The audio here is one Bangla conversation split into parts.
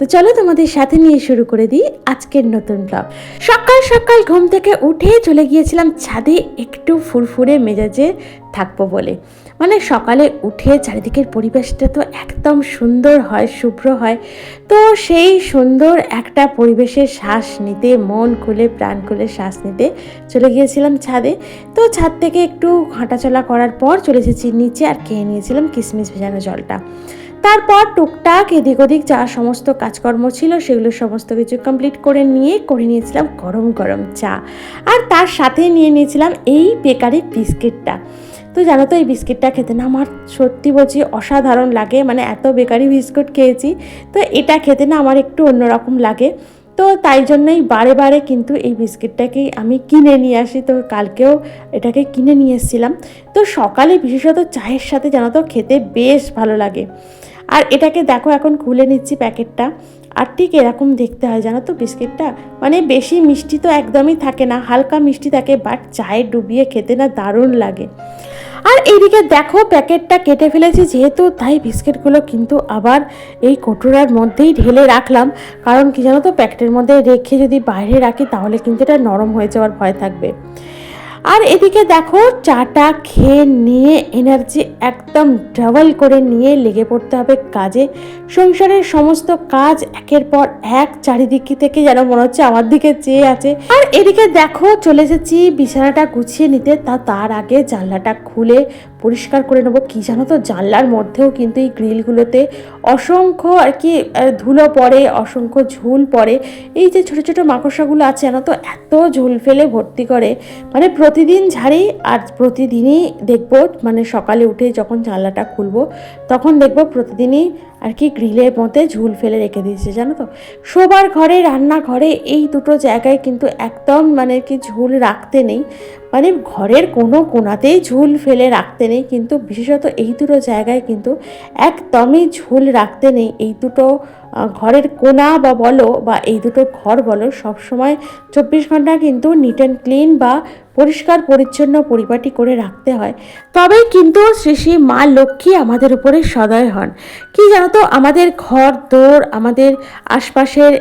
তো চলো তোমাদের সাথে নিয়ে শুরু করে দিই আজকের নতুন ব্লগ সকাল সকাল ঘুম থেকে উঠে চলে গিয়েছিলাম ছাদে একটু ফুরফুরে মেজাজে থাকব বলে। মানে সকালে উঠে চারিদিকের পরিবেশটা তো একদম সুন্দর হয়, শুভ্র হয়। তো সেই সুন্দর একটা পরিবেশের শ্বাস নিতে, মন খুলে, প্রাণ খুলে শ্বাস নিতে চলে গিয়েছিলাম ছাদে। তো ছাদ থেকে একটু হাঁটাচলা করার পর চলে এসেছি, নিচে আর খেয়ে নিয়েছিলাম কিশমিশ ভেজানো জলটা। তারপর টুকটাক এদিক ওদিক যা সমস্ত কাজকর্ম ছিল সেগুলো সমস্ত কিছু কমপ্লিট করে নিয়ে, করে নিয়েছিলাম গরম গরম চা। আর তার সাথে নিয়ে নিয়েছিলাম এই বেকারির বিস্কিটটা। তো জানো তো এই বিস্কিটটা খেতে না আমার সত্যি বলছি অসাধারণ লাগে মানে এত বেকারি বিস্কুট খেয়েছি, তো এটা খেতে না আমার একটু অন্যরকম লাগে। তো তাই জন্যই বারে বারে কিন্তু এই বিস্কিটটাকেই আমি কিনে নিয়ে আসি, তো কালকেও এটাকে কিনে নিয়ে এসেছিলাম। তো সকালে বিশেষত চায়ের সাথে জানো তো খেতে বেশ ভালো লাগে। আর এটাকে দেখো, এখন খুলে নিচ্ছি প্যাকেটটা। আর ঠিক এরকম দেখতে হয়, জানো তো বিস্কিটটা? মানে বেশি মিষ্টি তো একদমই থাকে না, হালকা মিষ্টি থাকে বাট চায়ে ডুবিয়ে খেতে না দারুণ লাগে। আর এইদিকে দেখো, প্যাকেটটা কেটে ফেলেছি যেহেতু, তাই বিস্কিটগুলো কিন্তু আবার এই কটোরার মধ্যেই ঢেলে রাখলাম। কারণ কি জানো তো, প্যাকেটের মধ্যে রেখে যদি বাইরে রাখি, তাহলে কিন্তু এটা নরম হয়ে যাওয়ার ভয় থাকবে। আর এদিকে দেখো, চাটা খেয়ে নিয়ে এনার্জি একদম ডাবল করে নিয়ে লেগে পড়তে হবে কাজে। সংসারের সমস্ত কাজ একের পর এক চারিদিক থেকে যেন মনে হচ্ছে আমার দিকে চেয়ে আছে। আর এদিকে দেখো, চলে এসেছি বিছানাটা গুছিয়ে নিতে, তা তার আগে জানলাটা খুলে পরিষ্কার করে নেব। কী জানো তো, জানলার মধ্যেও কিন্তু এই গ্রিলগুলোতে অসংখ্য আর কি ধুলো পড়ে, অসংখ্য ঝুল পড়ে। এই যে ছোটো ছোটো মাকড়সাগুলো আছে জানো তো, এত ঝুল ফেলে ভর্তি করে। মানে প্রতিদিন ঝাড়ি আর প্রতিদিনই দেখব মানে সকালে উঠে যখন জানলাটা খুলবো, তখন দেখব প্রতিদিনই আর কি গ্রিলের মধ্যে ঝুল ফেলে রেখে দিয়েছে, জানো তো? শোবার ঘরে রান্নাঘরে এই দুটো জায়গায় কিন্তু একদম মানে কি ঝুল রাখতে নেই। মানে ঘরের কোনো কোনাতেই ঝুল ফেলে রাখতে নেই, কিন্তু বিশেষত এই দুটো জায়গায় কিন্তু একদমই ঝুল রাখতে নেই। এই দুটো ঘরের কোনা বা বলো বা এই দুটো ঘর বলো, সবসময় চব্বিশ ঘণ্টা কিন্তু নিট অ্যান্ড ক্লিন বা পরিষ্কার, পরিচ্ছন্ন পরিপাটি করে রাখতে হয়। তবেই কিন্তু শ্রী শ্রী মা লক্ষ্মী আমাদের উপরে সদয় হন। কি জানো তো আমাদের ঘর দৌড় আমাদের আশপাশের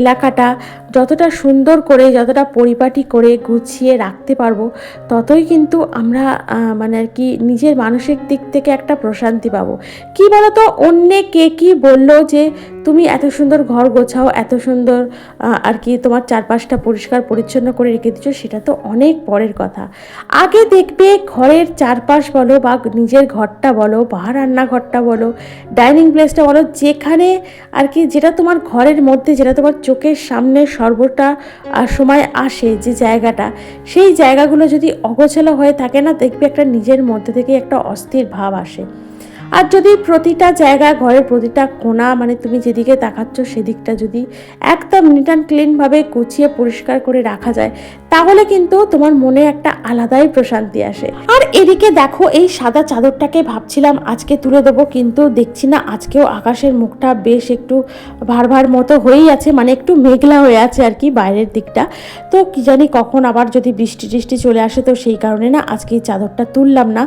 এলাকাটা যতটা সুন্দর করে, যতটা পরিপাটি করে গুছিয়ে রাখতে পারব, ততই কিন্তু আমরা মানে আর কি নিজের মানসিক দিক থেকে একটা প্রশান্তি পাবো। কি বলতো? অন্যে কে কি বলল যে, তুমি এত সুন্দর ঘর গোছাও, এত সুন্দর আর কি তোমার চারপাশটা পরিষ্কার পরিচ্ছন্ন করে রেখে দিচ্ছ, সেটা তো অনেক পরের কথা। আগে দেখবে ঘরের চারপাশ বলো বা নিজের ঘরটা বলো, বা রান্নাঘরটা বলো, ডাইনিং প্লেসটা বলো, যেখানে আর কি যেটা তোমার ঘরের মধ্যে, যেটা তোমার চোখের সামনে সর্বটা সময় আসে যে জায়গাটা, সেই জায়গাগুলো যদি অগোছালো হয়ে থাকে না, দেখবে একটা নিজের মধ্যে থেকে একটা অস্থির ভাব আসে। আর যদি প্রতিটা জায়গা ঘরের প্রতিটা কোণা মানে তুমি যেদিকে তাকাচ্ছ সেদিকটা যদি একদম নিট অ্যান্ড ক্লিনভাবে গুছিয়ে পরিষ্কার করে রাখা যায়, তাহলে কিন্তু তোমার মনে একটা আলাদাই প্রশান্তি আসে। আর এদিকে দেখো, এই সাদা চাদরটাকে ভাবছিলাম আজকে তুলে দেবো, কিন্তু দেখছি না, আজকেও আকাশের মুখটা বেশ একটু ভার ভার মতো হয়েই আছে মানে একটু মেঘলা হয়ে আছে আর কি বাইরের দিকটা। তো কি জানি কখন আবার যদি বৃষ্টি টিষ্টি চলে আসে, তো সেই কারণে না আজকে এই চাদরটা তুললাম না।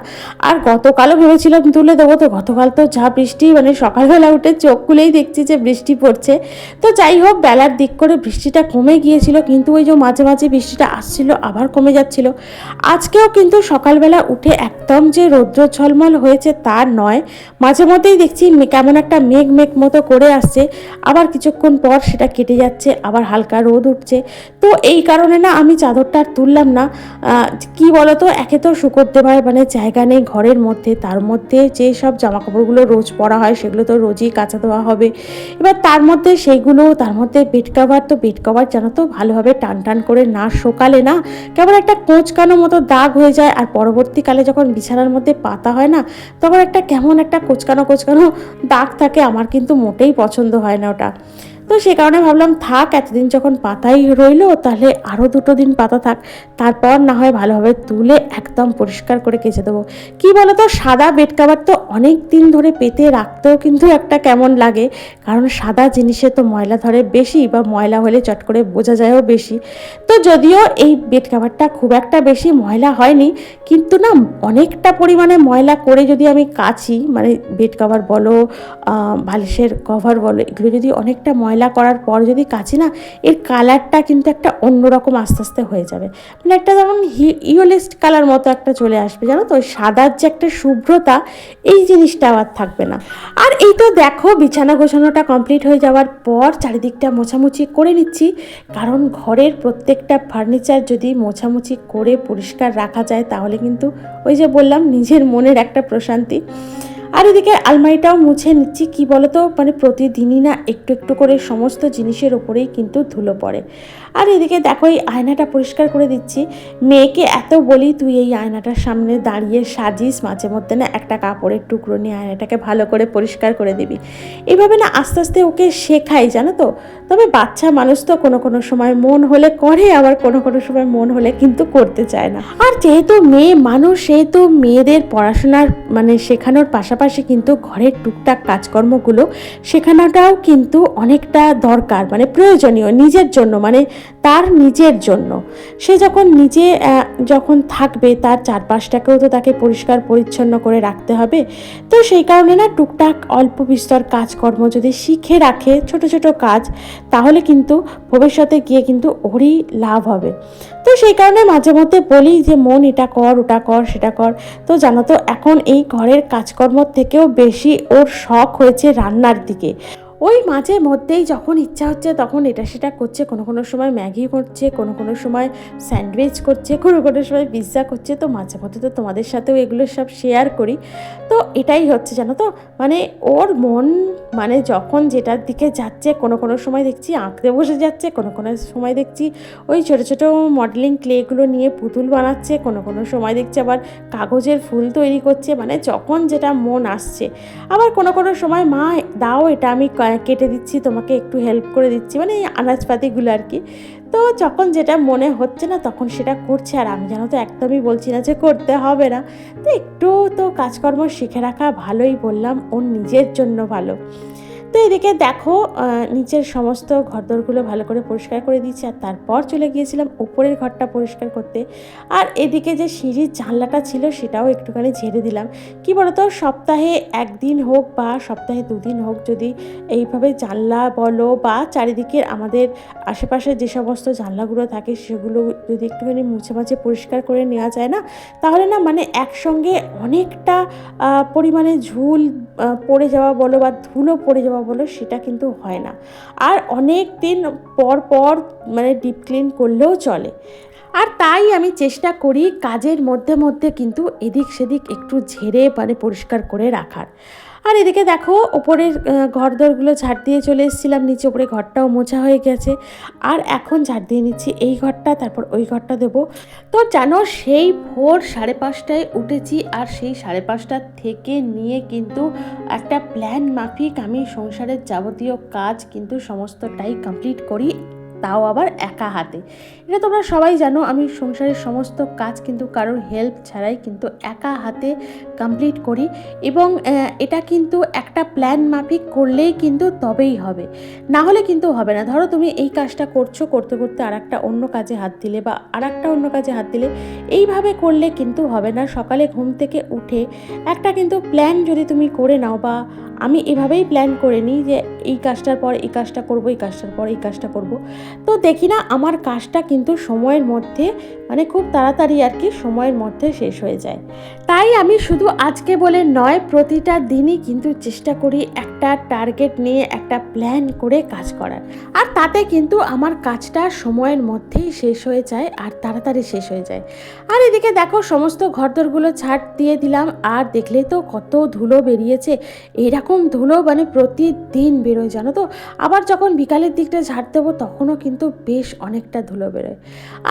আর গতকালও ভেবেছিলাম তুলে দেবো, তো গতকাল তো যা বৃষ্টি মানে সকালবেলা উঠে চোখ খুলেই দেখছি যে বৃষ্টি পড়ছে। তো যাই হোক, বেলার দিক করে বৃষ্টিটা কমে গিয়েছিল, কিন্তু ওই যে মাঝে মাঝে বৃষ্টিটা আসছিল, আবার কমে যাচ্ছিল। আজকেও কিন্তু সকালবেলা উঠে একদম যে রৌদ্র ঝলমল হয়েছে তা নয়। মাঝে মধ্যেই দেখছি কেমন একটা মেঘ মেঘ মতো করে আসছে, আবার কিছুক্ষণ পর সেটা কেটে যাচ্ছে, আবার হালকা রোদ উঠছে। তো এই কারণে না, আমি চাদরটা আর তুললাম না। কি বলতো, একে তো দেওয়ার মানে জায়গা নেই ঘরের মধ্যে, তার মধ্যে যে সব জামা কাপড়গুলো রোজ পরা হয়, সেগুলো তো রোজই কাচা দেওয়া হবে। এবার তার মধ্যে সেইগুলো, তার মধ্যে বেড কাভার তো বেড কাভার যেন তো ভালোভাবে টান টান করে না শোকালে না কেমন একটা কোঁচকানো মতো দাগ হয়ে যায় আর পরবর্তীকালে যখন বিছানার মধ্যে পাতা হয় না, তখন একটা কেমন একটা কোচকানো কোচকানো দাগ থাকে, আমার কিন্তু মোটেই পছন্দ হয় না ওটা। তো সে কারণে ভাবলাম, থাক, এতদিন যখন পাতাই রইল, তাহলে আরও দুটো দিন পাতা থাক। তারপর না হয় ভালোভাবে তুলে একদম পরিষ্কার করে কেচে দেবো। কি বলো তো সাদা বেড কাভার তো অনেক দিন ধরে পেতে রাখতেও কিন্তু একটা কেমন লাগে। কারণ সাদা জিনিসে তো ময়লা ধরে বেশি বা ময়লা হলে চট করে বোঝা যায়ও বেশি। তো যদিও এই বেড কাভারটা খুব একটা বেশি ময়লা হয়নি, কিন্তু না, অনেকটা পরিমাণে ময়লা করে যদি আমি কাচি মানে বেড কাভার বলো বালিশের কভার বলো, এগুলো যদি অনেকটা ময়লা করার পর যদি কাচি না, এর কালারটা কিন্তু একটা অন্যরকম আস্তে আস্তে হয়ে যাবে। মানে একটা যেমন ইয়োলিস্ট কালার মতো একটা চলে আসবে, জানো তো? সাদার যে একটা শুভ্রতা, এই জিনিসটা আবার থাকবে না। আর এই তো দেখো, বিছানা গোছানোটা কমপ্লিট হয়ে যাওয়ার পর চারিদিকটা মোছামুছি করে নিচ্ছি। কারণ ঘরের প্রত্যেকটা ফার্নিচার যদি মোছামুছি করে পরিষ্কার রাখা যায়, তাহলে কিন্তু ওই যে বললাম, নিজের মনের একটা প্রশান্তি। আর এদিকে আলমারিটাও মুছে নিচ্ছি, কি বলতো? মানে প্রতিদিনই না একটু একটু করে সমস্ত জিনিসের ওপরেই কিন্তু ধুলো পড়ে। আর এদিকে দেখো, এই আয়নাটা পরিষ্কার করে দিচ্ছি। মেয়েকে এত বলি তুই এই আয়নাটার সামনে দাঁড়িয়ে সাজিস, মাঝে মধ্যে না একটা কাপড়ের টুকরো নিয়ে আয়নাটাকে ভালো করে পরিষ্কার করে দিবি। এভাবে না আস্তে আস্তে ওকে শেখাই, জানো তো? তবে বাচ্চা মানুষ তো কোনো কোনো সময় মন হলে করে, আবার কোনো কোনো সময় মন হলে কিন্তু করতে চায় না। আর যেহেতু মেয়ে মানুষ, সেহেতু মেয়েদের পড়াশোনার মানে শেখানোর পাশাপাশি কিন্তু ঘরের টুকটাক কাজকর্মগুলো শেখানোটাও কিন্তু অনেকটা দরকার মানে প্রয়োজনীয়, নিজের জন্য। মানে তার নিজের জন্য। সে যখন নিজে যখন থাকবে, তার চারপাশটাকেও তো তাকে পরিষ্কার পরিচ্ছন্ন করে রাখতে হবে। তো সেই কারণে না টুকটাক অল্প বিস্তর কাজকর্ম যদি শিখে রাখে, ছোট ছোট কাজ, তাহলে কিন্তু ভবিষ্যতে গিয়ে কিন্তু ওরই লাভ হবে। তো সেই কারণে মাঝে মধ্যে বলি যে, মন এটা কর, ওটা কর, সেটা কর। তো জানো তো, এখন এই ঘরের কাজকর্ম থেকেও বেশি ওর শখ হয়েছে রান্নার দিকে। ওই মাঝে মধ্যেই যখন ইচ্ছা হচ্ছে তখন এটা সেটা করছে, কোনো কোনো সময় ম্যাগি করছে, কোনো কোনো সময় স্যান্ডউইচ করছে, কোনো কোনো সময় পিৎজা করছে। তো মাঝে মধ্যে তো তোমাদের সাথেও এগুলো সব শেয়ার করি। তো এটাই হচ্ছে জানো তো? মানে ওর মন মানে যখন যেটার দিকে যাচ্ছে, কোনো কোনো সময় দেখছি আঁকতে বসে যাচ্ছে, কোনো কোনো সময় দেখছি ওই ছোটো ছোটো মডেলিং ক্লেগুলো নিয়ে পুতুল বানাচ্ছে, কোনো কোনো সময় দেখছি আবার কাগজের ফুল তৈরি করছে। মানে যখন যেটা মন আসছে। আবার কোনো কোনো সময়, মা, দাও এটা আমি কেটে দিচ্ছি, তোমাকে একটু হেল্প করে দিচ্ছি মানে এই আনাজপাতিগুলো আর কি। তো যখন যেটা মনে হচ্ছে না তখন সেটা করছে, আর আমি জানো তো একদমই বলছি না যে করতে হবে না। তো একটু তো কাজকর্ম শিখে রাখা ভালোই বললাম, ওর নিজের জন্য ভালো। তো এদিকে দেখো নিচের সমস্ত ঘরদোরগুলো ভালো করে পরিষ্কার করে দিয়েছি আর তারপর চলে গিয়েছিলাম উপরের ঘরটা পরিষ্কার করতে। আর এদিকে যে সিঁড়ির জানলাটা ছিল সেটাও একটুখানি ঝেড়ে দিলাম। কি বলতো, সপ্তাহে একদিন হোক বা সপ্তাহে দুদিন হোক যদি এইভাবে জানলা বলো বা চারিদিকের আমাদের আশেপাশে যে সমস্ত জানলাগুলো থাকে সেগুলো যদি একটুখানি মুছে মাছে পরিষ্কার করে নেওয়া যায় না, তাহলে না মানে একসঙ্গে অনেকটা পরিমাণে ঝুল পড়ে যাওয়া বলো বা ধুলো পড়ে যাওয়া বলো সেটা কিন্তু হয় না। আর অনেক দিন পর পর মানে ডিপ ক্লিন করলেও চলে। আর তাই আমি চেষ্টা করি কাজের মধ্যে মধ্যে কিন্তু এদিক সেদিক একটু ঝেড়ে মানে পরিষ্কার করে রাখার। আর এদিকে দেখো ওপরের আহ, ঘরদোরগুলো ঝাড় দিয়ে চলে এসেছিলাম নিচে ওপরে ঘরটাও মোছা হয়ে গেছে। আর এখন ঝাড় দিয়ে নিচ্ছি এই ঘরটা তারপর ওই ঘরটা দেবো। তো জানো সেই ভোর সাড়ে পাঁচটায় উঠেছি আর সেই সাড়ে পাঁচটা থেকে নিয়ে কিন্তু একটা প্ল্যান মাফিক আমি সংসারের যাবতীয় কাজ কিন্তু সমস্তটাই কমপ্লিট করি। তাও আবার একা হাতে। এটা তোমরা সবাই জানো, আমি সংসারের সমস্ত কাজ কিন্তু কারোর হেল্প ছাড়াই কিন্তু একা হাতে কমপ্লিট করি এবং এটা কিন্তু একটা প্ল্যান মাফিক করলেই কিন্তু তবেই হবে। না হলে কিন্তু হবে না। ধরো তুমি এই কাজটা করছ, করতে করতে আর একটা অন্য কাজে হাত দিলে বা আর একটা অন্য কাজে হাত দিলে, এইভাবে করলে কিন্তু হবে না। সকালে ঘুম থেকে উঠে একটা কিন্তু প্ল্যান যদি তুমি করে নাও বা আমি এভাবেই প্ল্যান করে নিই যে এই কাজটার পর এই কাজটা করব, এই কাজটার পর এই কাজটা করব তো দেখি না, আমার কাজটা কিন্তু সময়ের মধ্যে মানে খুব তাড়াতাড়ি আর কি সময়ের মধ্যে শেষ হয়ে যায়। তাই আমি শুধু আজকে বলে নয়, প্রতিটা দিনই কিন্তু চেষ্টা করি একটা টার্গেট নিয়ে একটা প্ল্যান করে কাজ করার। আর তাতে কিন্তু আমার কাজটা সময়ের মধ্যেই শেষ হয়ে যায় আর তাড়াতাড়ি শেষ হয়ে যায়। আর এদিকে দেখো, সমস্ত ঘরদোরগুলো ছাড় দিয়ে দিলাম, আর দেখলে তো কত ধুলো বেরিয়েছে। এরকম ধুলো মানে প্রতিদিন বেরোয়, জানো তো? আবার যখন বিকালের দিকটা ঝাড় দেবো, তখনও কিন্তু বেশ অনেকটা ধুলো বেরোয়।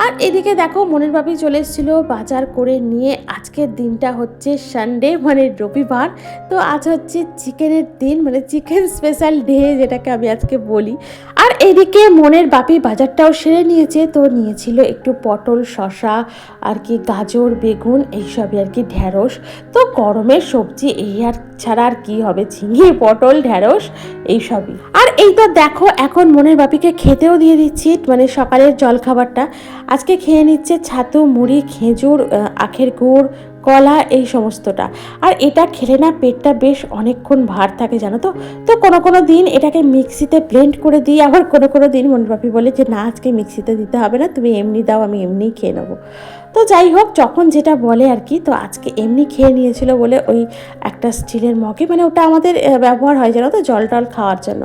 আর এদিকে দেখো মনের বাপি চলে এসেছিল বাজার করে নিয়ে। আজকের দিনটা হচ্ছে সানডে মানে রবিবার। তো আজ হচ্ছে চিকেনের দিন মানে চিকেন স্পেশাল ডে যেটাকে আমি আজকে বলি। আর এদিকে মনের বাপি বাজারটাও সেরে নিয়েছে। তো নিয়েছিল একটু পটল শশা আর কি গাজর, বেগুন, এইসবই আর কি ঢ্যাঁড়স তো গরমের সবজি, এই আর ছাড়া আর কি হবে? ঝিঙে, পটল ঢ্যাঁড়স এইসবই। আর এই তো দেখো, এখন মনের বাপিকে খেতেও দিয়ে দিচ্ছি মানে সকালের জলখাবারটা। আজকে খেয়ে নিচ্ছে ছাতু, মুড়ি, খেজুর আখের গুড়, কলা, এই সমস্তটা। আর এটা খেলে না পেটটা বেশ অনেকক্ষণ ভার থাকে, জানো তো? তো কোনো কোনো দিন এটাকে মিক্সিতে ব্লেন্ড করে দিই, আবার কোনো কোনো দিন মনের বাপি বলে যে, না, আজকে মিক্সিতে দিতে হবে না, তুমি এমনি দাও, আমি এমনিই খেয়ে নেব। তো যাই হোক, যখন যেটা বলে আর কি, তো আজকে এমনি খেয়ে নিয়েছিল বলে ওই একটা স্টিলের মগে। মানে ওটা আমাদের ব্যবহার হয় জানো তো, জল টল খাওয়ার জন্য।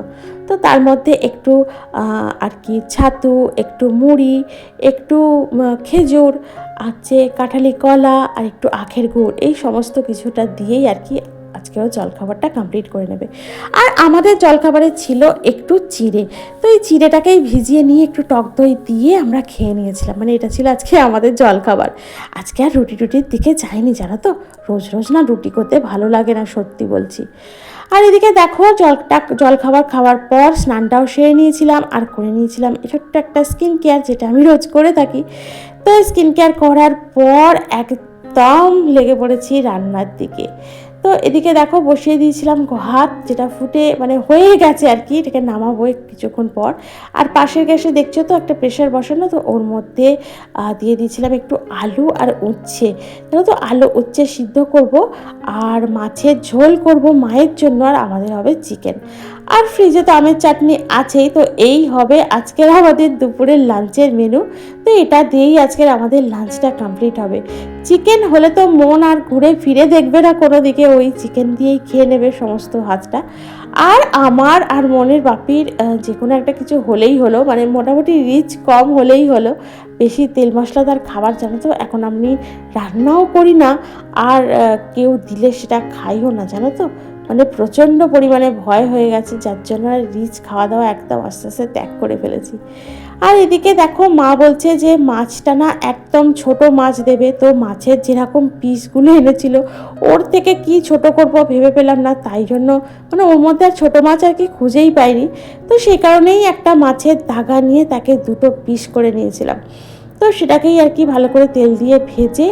তো তার মধ্যে একটু আর কি ছাতু, একটু মুড়ি, একটু খেজুর আছে কাঁঠালি কলা, আর একটু আখের গুড়, এই সমস্ত কিছুটা দিয়েই আর কি আজকেও জলখাবারটা কমপ্লিট করে নেবে। আর আমাদের জলখাবারে ছিল একটু চিড়ে। তো এই চিড়েটাকেই ভিজিয়ে নিয়ে একটু টক দই দিয়ে আমরা খেয়ে নিয়েছিলাম। মানে এটা ছিল আজকে আমাদের জলখাবার। আজকে আর রুটি টুটির দিকে যাইনি জানো তো? রোজ রোজ না রুটি করতে ভালো লাগে না, সত্যি বলছি। আর এদিকে দেখো জলটা জলখাবার খাওয়ার পর স্নানটাও সেরে নিয়েছিলাম আর করে নিয়েছিলাম। ছোট্ট একটা স্কিন কেয়ার যেটা আমি রোজ করে থাকি। তো স্কিন কেয়ার করার পর একদম লেগে পড়েছি রান্নার দিকে। তো এদিকে দেখো বসিয়ে দিয়েছিলাম হাত, যেটা ফুটে মানে হয়ে গেছে আর কি, এটাকে নামাবো কিছুক্ষণ পর। আর পাশের গ্যাসে দেখছ তো একটা প্রেশার বসানো, তো ওর মধ্যে দিয়ে দিয়েছিলাম একটু আলু আর উচ্ছে। জানো তো আলু, উচ্ছে সিদ্ধ করব, আর মাছের ঝোল করব মায়ের জন্য, আর আমাদের হবে চিকেন আর ফ্রিজে তো আমের চাটনি আছেই, তো এই হবে আজকের আমাদের দুপুরের লাঞ্চের মেনু তো এটা দিয়েই আজকের আমাদের লাঞ্চটা কমপ্লিট হবে। চিকেন হলে তো মন আর ঘুরে ফিরে দেখবে না কোনো দিকে, ওই চিকেন দিয়েই খেয়ে নেবে সমস্ত ভাতটা আর আমার আর মনের বাপির যে কোনো একটা কিছু হলেই হলো মানে মোটামুটি রিচ কম হলেই হলো, বেশি তেল মশলাদার খাবার জানো তো, এখন আমি রান্নাও করি না, আর কেউ দিলে সেটা খাইও না, জানো তো? মানে প্রচণ্ড পরিমাণে ভয় হয়ে গেছে, যার জন্য আর রিচ খাওয়া দাওয়া একদম আস্তে আস্তে ত্যাগ করে ফেলেছি। আর এদিকে দেখো, মা বলছে যে মাছটা না একদম ছোট মাছ দেবে, তো মাছের যেরকম পিসগুলো এনেছিল, ওর থেকে কি ছোট করব ভেবে পেলাম না, তাই জন্য মানে ওর মধ্যে আর ছোটো মাছ আর কি খুঁজেই পাইনি। তো সেই কারণেই একটা মাছের দাগা নিয়ে তাকে দুটো পিস করে নিয়েছিলাম। তো সেটাকেই আর কি ভালো করে তেল দিয়ে ভেজে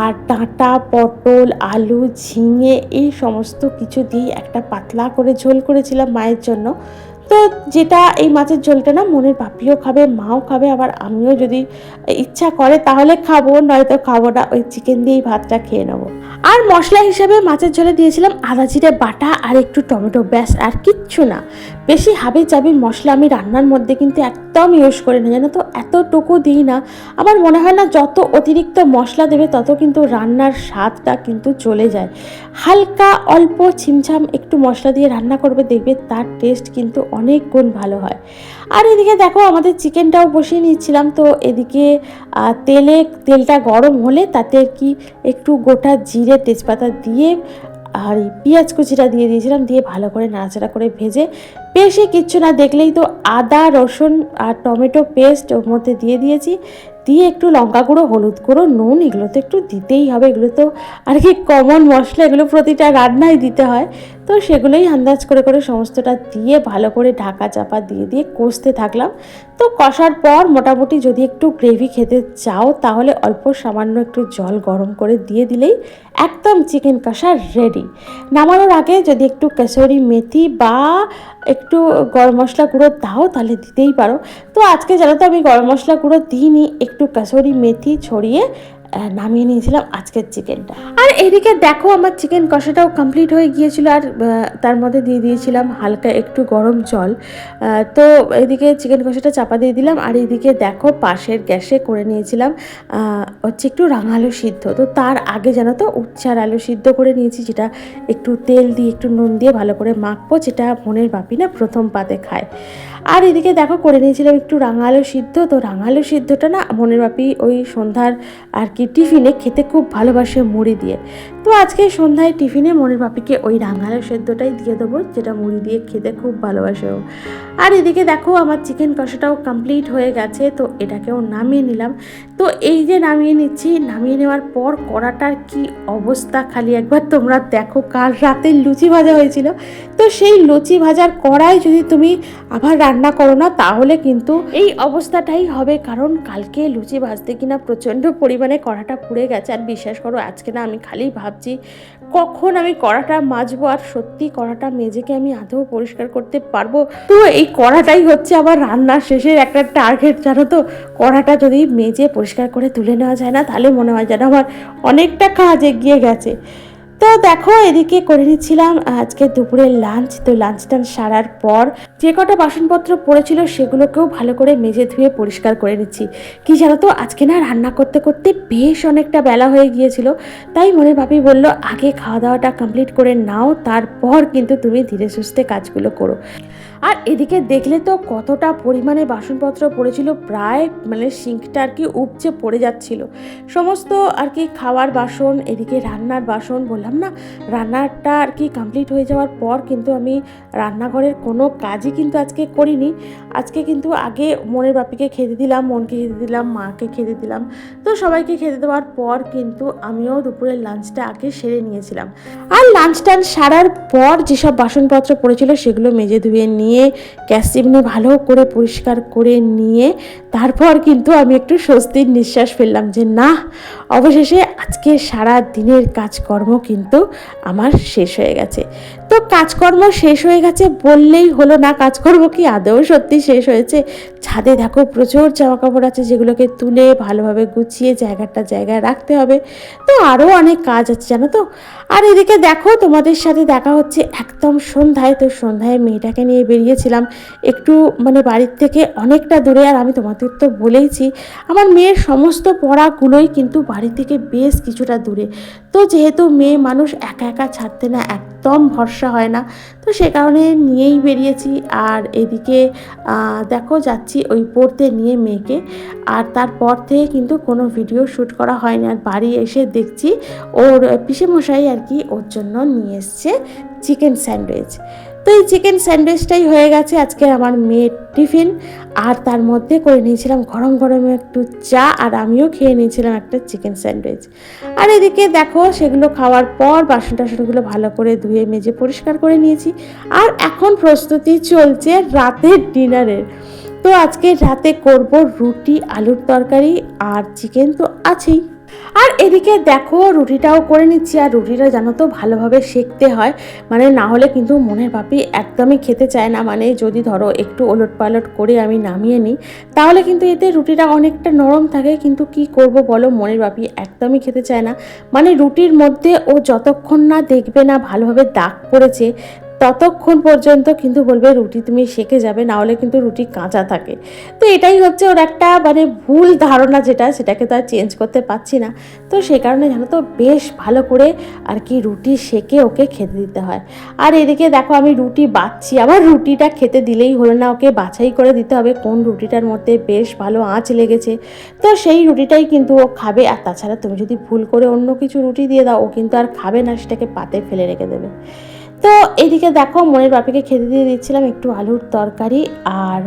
আর ডাঁটা, পটল, আলু, ঝিঙে এই সমস্ত কিছু দিয়ে একটা পাতলা করে ঝোল করেছিলাম মায়ের জন্য। তো যেটা এই মাছের ঝোলটা না মনের বাপিও খাবে, মাও খাবে, আবার আমিও যদি ইচ্ছা করে তাহলে খাব, নয়তো খাব না, ওই চিকেন দিয়েই ভাতটা খেয়ে নেব। আর মশলা হিসেবে মাছের ঝোলে দিয়েছিলাম আদা জিরে বাটা আর একটু টমেটো, ব্যাস, আর কিচ্ছু না। বেশি হাবি চাবি মশলা আমি রান্নার মধ্যে কিন্তু একদম ইউজ করি না, জানো তো? এতটুকু দিই না। আমার মনে হয় না যত অতিরিক্ত মশলা দেবে তত কিন্তু রান্নার স্বাদটা কিন্তু চলে যায়। হালকা অল্প ছিমছাম একটু মশলা দিয়ে রান্না করবে, দেখবে তার টেস্ট কিন্তু অনেক গুণ ভালো হয়। আর এদিকে দেখো আমাদের চিকেনটাও বসিয়ে নিচ্ছিলাম তো এদিকে তেলে, তেলটা গরম হলে তাতে কি একটু গোটা জিরে তেজপাতা দিয়ে আর পেঁয়াজ কুচিটা দিয়ে দিয়েছিলাম, দিয়ে ভালো করে নাড়াচাড়া করে ভেজে। বেশি কিচ্ছু না, দেখলেই তো আদা, রসুন আর টমেটো পেস্ট ওর মধ্যে দিয়ে দিয়েছি। দিয়ে একটু লঙ্কা গুঁড়ো, হলুদ গুঁড়ো, নুন, এগুলো তো একটু দিতেই হবে, এগুলো তো আর কি কমন মশলা, এগুলো প্রতিটা রান্নায় দিতে হয়। তো সেগুলোই আন্দাজ করে করে সমস্তটা দিয়ে ভালো করে ঢাকা চাপা দিয়ে দিয়ে কষতে থাকলাম। তো কষার পর মোটামুটি যদি একটু গ্রেভি খেতে চাও তাহলে অল্প সামান্য একটু জল গরম করে দিয়ে দিলেই একদম চিকেন কষা রেডি নামানোর আগে যদি একটু কাসুরি মেথি বা একটু গরম মশলা গুঁড়ো দাও তাহলে দিতেই পারো। তো আজকে জানো তো আমি গরম মশলা গুঁড়ো দিইনি, একটু কাসুরি মেথি ছড়িয়ে নামিয়ে নিয়েছিলাম আজকের চিকেনটা। আর এদিকে দেখো আমার চিকেন কষাটাও কমপ্লিট হয়ে গিয়েছিল আর তার মধ্যে দিয়ে দিয়েছিলাম হালকা একটু গরম জল। তো এদিকে চিকেন কষাটা চাপা দিয়ে দিলাম আর এদিকে দেখো পাশের গ্যাসে করে নিয়েছিলাম হচ্ছে একটু রাঙালু সিদ্ধ। তো তার আগে জানো তো উচ্চার আলু সিদ্ধ করে নিয়েছি যেটা একটু তেল দিয়ে একটু নুন দিয়ে ভালো করে মাখবো, যেটা মনের বাপি না প্রথম পাতে খায়। আর এদিকে দেখো, করে নিয়েছিলাম একটু রাঙালো সিদ্ধ। তো রাঙালো সিদ্ধটা না, মনের বাপি ওই সন্ধ্যার আর কি টিফিনে খেতে খুব ভালোবাসে মুড়ি দিয়ে। তো আজকে সন্ধ্যায় টিফিনে মনের বাপিকে ওই রাঙালের সেদ্ধটাই দিয়ে দেবো, যেটা মুড়ি দিয়ে খেতে খুব ভালোবাসে ও। আর এদিকে দেখো আমার চিকেন কষাটাও কমপ্লিট হয়ে গেছে, তো এটাকেও নামিয়ে নিলাম। তো এই যে নামিয়ে নিচ্ছি, নামিয়ে নেওয়ার পর কড়াটার কি অবস্থা খালি একবার তোমরা দেখো, কাল রাতে লুচি ভাজা হয়েছিল। তো সেই লুচি ভাজার কড়াই যদি তুমি আবার রান্না করো না, তাহলে কিন্তু এই অবস্থাটাই হবে, কারণ কালকে লুচি ভাজতে কিনা প্রচণ্ড পরিমাণে কড়াটা পুড়ে গেছে। আর বিশ্বাস করো, আজকে না আমি খালি ভাবছি, কখন আমি কড়াটা মাজবো আর সত্যি কড়াটা মেজেকে আমি আদৌ পরিষ্কার করতে পারব? তো এই কড়াটাই হচ্ছে আমার রান্নার শেষের একটা টার্গেট জানো তো? কড়াটা যদি মেজে পরিষ্কার করে তুলে নেওয়া যায় না, তাহলে মনে হয় যেন আমার অনেকটা কাজ এগিয়ে গেছে। তো দেখো, এদিকে করে নিচ্ছিলাম আজকে দুপুরের লাঞ্চ তো লাঞ্চ টান সারার পর যে কটা বাসনপত্র পড়েছিল সেগুলোকেও ভালো করে মেজে ধুয়ে পরিষ্কার করে নিচ্ছি। কি জানো তো আজকে না রান্না করতে করতে বেশ অনেকটা বেলা হয়ে গিয়েছিল। তাই মনে ভাবি বলল, আগে খাওয়া দাওয়াটা কমপ্লিট করে নাও, তারপর কিন্তু তুমি ধীরে সুস্থে কাজগুলো করো। আর এদিকে দেখলে তো কতটা পরিমাণে বাসনপত্র পড়েছিল, প্রায় মানে সিঙ্কটা আর কি উপচে পড়ে যাচ্ছিল। সমস্ত আর কি খাওয়ার বাসন, এদিকে রান্নার বাসন বললাম না, রান্নাটা আর কি কমপ্লিট হয়ে যাওয়ার পর কিন্তু আমি রান্নাঘরের কোনো কাজই কিন্তু আজকে করিনি। আজকে কিন্তু আগে মনের বাপিকে খেতে দিলাম, মনকে খেতে দিলাম, মাকে খেতে দিলাম। তো সবাইকে খেতে দেওয়ার পর কিন্তু আমিও দুপুরের লাঞ্চটা আগে সেরে নিয়েছিলাম। আর লাঞ্চ টাঞ্চ সারার পর যেসব বাসনপত্র পড়েছিল সেগুলো মেজে ধুয়ে নিয়ে গ্যাস চিমনি ভালো করে পরিষ্কার করে নিয়ে তারপর কিন্তু আমি একটু স্বস্তির নিঃশ্বাস ফেললাম যে, না, অবশেষে আজকে সারা দিনের কাজকর্ম কিন্তু আমার শেষ হয়ে গেছে। তো কাজকর্ম শেষ হয়ে গেছে বললেই হলো না, কাজকর্ম কি আদৌ সত্যি শেষ হয়েছে? ছাদে দেখো প্রচুর জামা কাপড় আছে যেগুলোকে তুলে ভালোভাবে গুছিয়ে জায়গাটা জায়গায় রাখতে হবে। তো আরও অনেক কাজ আছে, জানো তো? আর এদিকে দেখো তোমাদের সাথে দেখা হচ্ছে একদম সন্ধ্যায়। তো সন্ধ্যায় মেয়েটাকে নিয়ে বেরিয়েছিলাম। একটু মানে বাড়ির থেকে অনেকটা দূরে, আর আমি তোমাদের তো বলেইছি, আমার মেয়ের সমস্ত পড়াগুলোই কিন্তু বাড়ি থেকে বেশ কিছুটা দূরে। তো যেহেতু মেয়ে মানুষ একা একা ছাড়তে না একদম ভরসা হয় না, তো সে কারণে নিয়েই বেরিয়েছি। আর এদিকে দেখো যাচ্ছি ওই পড়তে নিয়ে মেয়েকে। আর তারপর থেকে কিন্তু কোনো ভিডিও শ্যুট করা হয়নি। আর বাড়ি এসে দেখছি ওর পিসে মশাই আর কি ওর জন্য নিয়ে এসছে চিকেন স্যান্ডউইচ। তো এই চিকেন স্যান্ডউইচটাই হয়ে গেছে আজকে আমার মেয়ের টিফিন। আর তার মধ্যে করে নিয়েছিলাম গরম গরম একটু চা আর আমিও খেয়ে নিয়েছিলাম একটা চিকেন স্যান্ডউইচ আর এদিকে দেখো, সেগুলো খাওয়ার পর বাসন টাসনগুলো ভালো করে ধুয়ে, মেজে পরিষ্কার করে নিয়েছি। আর এখন প্রস্তুতি চলছে রাতের ডিনারের। তো আজকে রাতে করব রুটি, আলুর তরকারি আর চিকেন তো আছেই। আর এদিকে দেখো, রুটিটাও করে নিচ্ছি। আর রুটিটা জানো তো, ভালোভাবে সেকতে হয়। মানে না হলে কিন্তু মনের বাপি একদমই খেতে চায় না। মানে যদি ধরো একটু ওলট পালট করে আমি নামিয়ে নিই, তাহলে কিন্তু এতে রুটিটা অনেকটা নরম থাকে। কিন্তু কি করব বলো, মনের বাপি একদমই খেতে চায় না। মানে রুটির মধ্যে ও যতক্ষণ না দেখবে না ভালোভাবে দাগ পড়েছে ততক্ষণ পর্যন্ত কিন্তু বলবে রুটি তুমি সেকে যাবে, না হলে কিন্তু রুটি কাঁচা থাকে। তো এটাই হচ্ছে ওর একটা মানে ভুল ধারণা যেটা, সেটাকে তো আর চেঞ্জ করতে পারছি না। তো সেই কারণে জানো তো বেশ ভালো করে আর কি রুটি সেকে ওকে খেতে দিতে হয়। আর এদিকে দেখো আমি রুটি বাচ্ছি আবার রুটিটা খেতে দিলেই হলো না, ওকে বাছাই করে দিতে হবে কোন রুটিটার মধ্যে বেশ ভালো আঁচ লেগেছে। তো সেই রুটিটাই কিন্তু ও খাবে, আর তাছাড়া তুমি যদি ভুল করে অন্য কিছু রুটি দিয়ে দাও, ও কিন্তু আর খাবে না, সেটাকে পাতে ফেলে রেখে দেবে। তো এদিকে দেখো, মনের বাপিকে খেতে দিয়ে দিচ্ছিলাম একটু আলুর তরকারি আর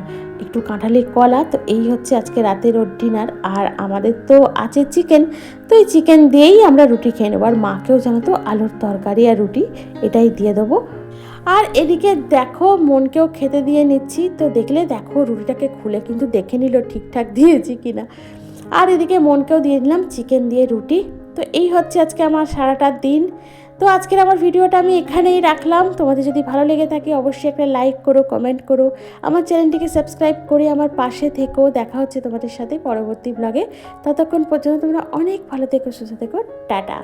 একটু কাঁঠালি কলা। তো এই হচ্ছে আজকে রাতের ওর ডিনার আর আমাদের তো আছে চিকেন তো এই চিকেন দিয়েই আমরা রুটি খেয়ে নেব। আর মাকেও জানো তো, আলুর তরকারি আর রুটি এটাই দিয়ে দেবো। আর এদিকে দেখো, মনকেও খেতে দিয়ে নিচ্ছি। তো দেখলে দেখো, রুটিটাকে খুলে কিন্তু দেখে নিল ঠিকঠাক দিয়েছি কিনা। আর এদিকে মনকেও দিয়ে দিলাম চিকেন দিয়ে রুটি। তো এই হচ্ছে আজকে আমার সারাটা দিন। তো আজকের আমার ভিডিওটা আমি এখানেই রাখলাম। তোমাদের যদি ভালো লেগে থাকে অবশ্যই একটা লাইক করো কমেন্ট করো। আমার চ্যানেলটিকে সাবস্ক্রাইব করে আমার পাশে থেকেও দেখা হচ্ছে তোমাদের সাথে পরবর্তী ব্লগে ততক্ষণ পর্যন্ত তোমরা অনেক ভালো থেকো, সুস্থ থেকো। টাটা।